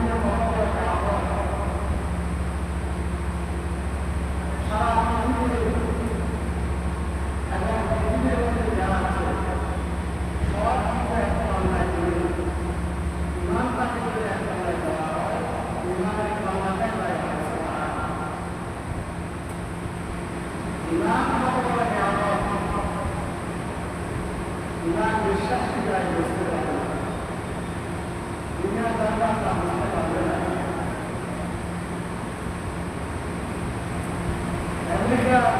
Imam Şahşi'den gösteren Obrigado.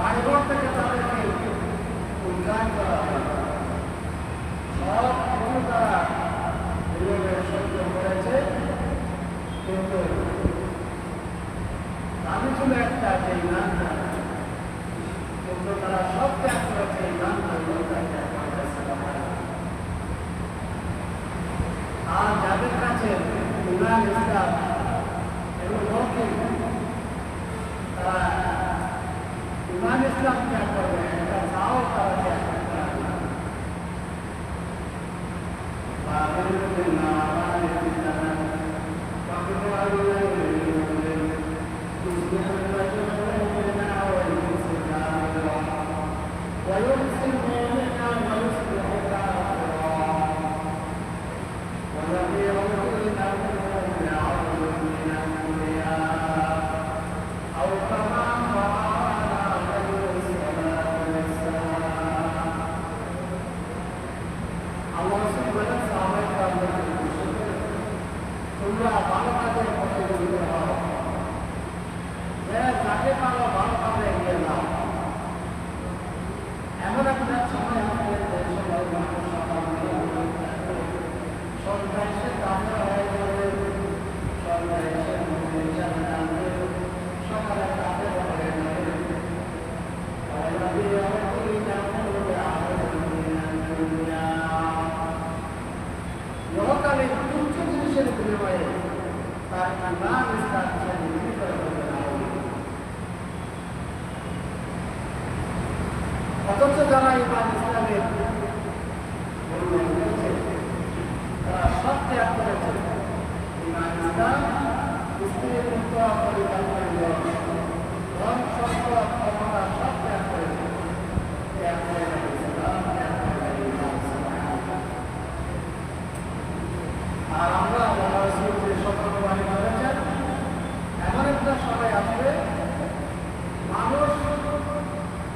বাড়িঘর থেকে তাদেরকে উদ্ধার করা সব কিছু তারা করেছে কিন্তু Thank you. অথচ যারা ইমান ইসলামের তারা সব ত্যাগ করেছে ইমান ইসলাম স্ত্রীর মুক্ত পরিবার পরিবার ধন সম্পদ ক্ষমতা সব ত্যাগ করেছে ত্যাগ করে ইসলাম ত্যাগ করে ইমান আর আমরা আল্লাহ রাসূল যে সতর্কবাণী করেছেন এমন একটা সময় আসবে মানুষ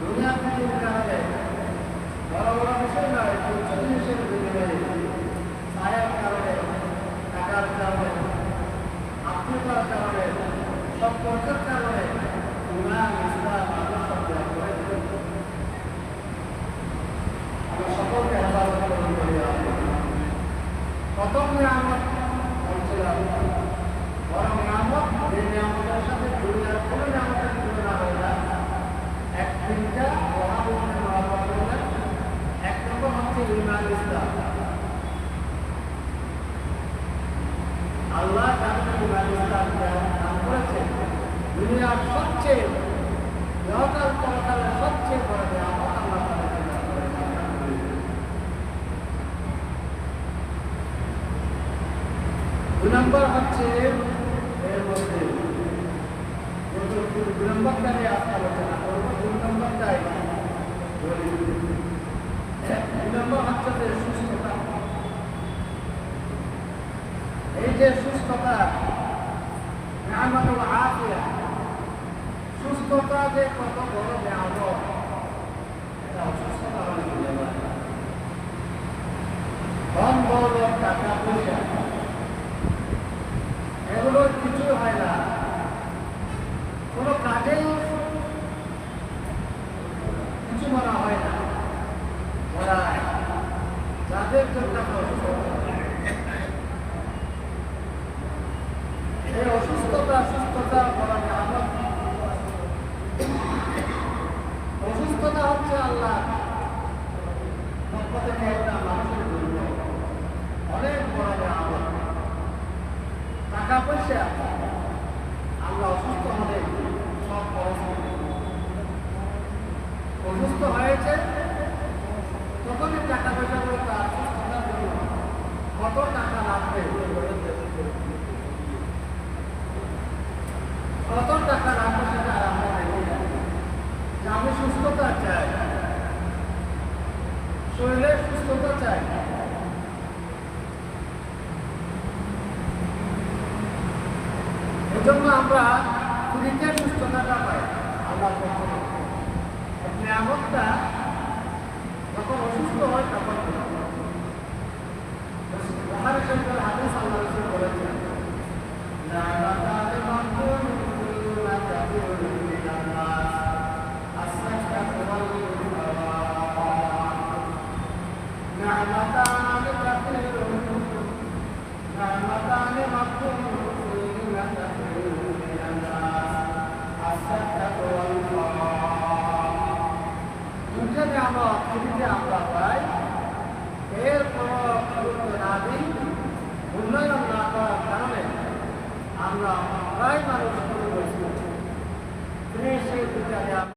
দুনিয়া থেকে কারণে বড় বড় বিষয় নয় একটু ছোট জিনিসের বিনিময়ে ছায়ার কারণে টাকার কারণে আত্মীয়তার কারণে সব নম্বর হচ্ছে এর মধ্যে দুই নম্বরটা নিয়ে আলোচনা করব দুই নম্বরটাই বলি। দুই নম্বর হচ্ছে সুস্থতা। এই যে সুস্থতা সুস্থতা যে কত বড় কিছু মনে হয় না। ওরা যাদের জন্য অসুস্থতা সুস্থতা বলা। অসুস্থতা হচ্ছে আল্লাহ পক্ষ থেকে একটা মানুষের জন্য অনেক বড় নিয়ামত টাকা পয়সা আমরা অসুস্থ হলে সব খরচ করি। অসুস্থ হয়েছে তখনই টাকা পয়সা করে তার সুস্থতার জন্য কত টাকা লাগবে কত টাকা লাগবে সেটা আর আমরা দেখি না। যে আমি সুস্থতা চাই। শরীরে সুস্থতা চাই। এজন্য আমরা ফ্রিতে সুস্থতাটা পাই। আল্লাহ নিয়ামতটা যখন অসুস্থ হয়, তখন হাদিস আল্লাহ দুটো নিয়ামত পৃথিবীতে আমরা পাই এর কোনো গুরুত্ব না দিই উন্নয়ন না করার কারণে আমরা প্রায় মানুষ করে বসে সেই দুটা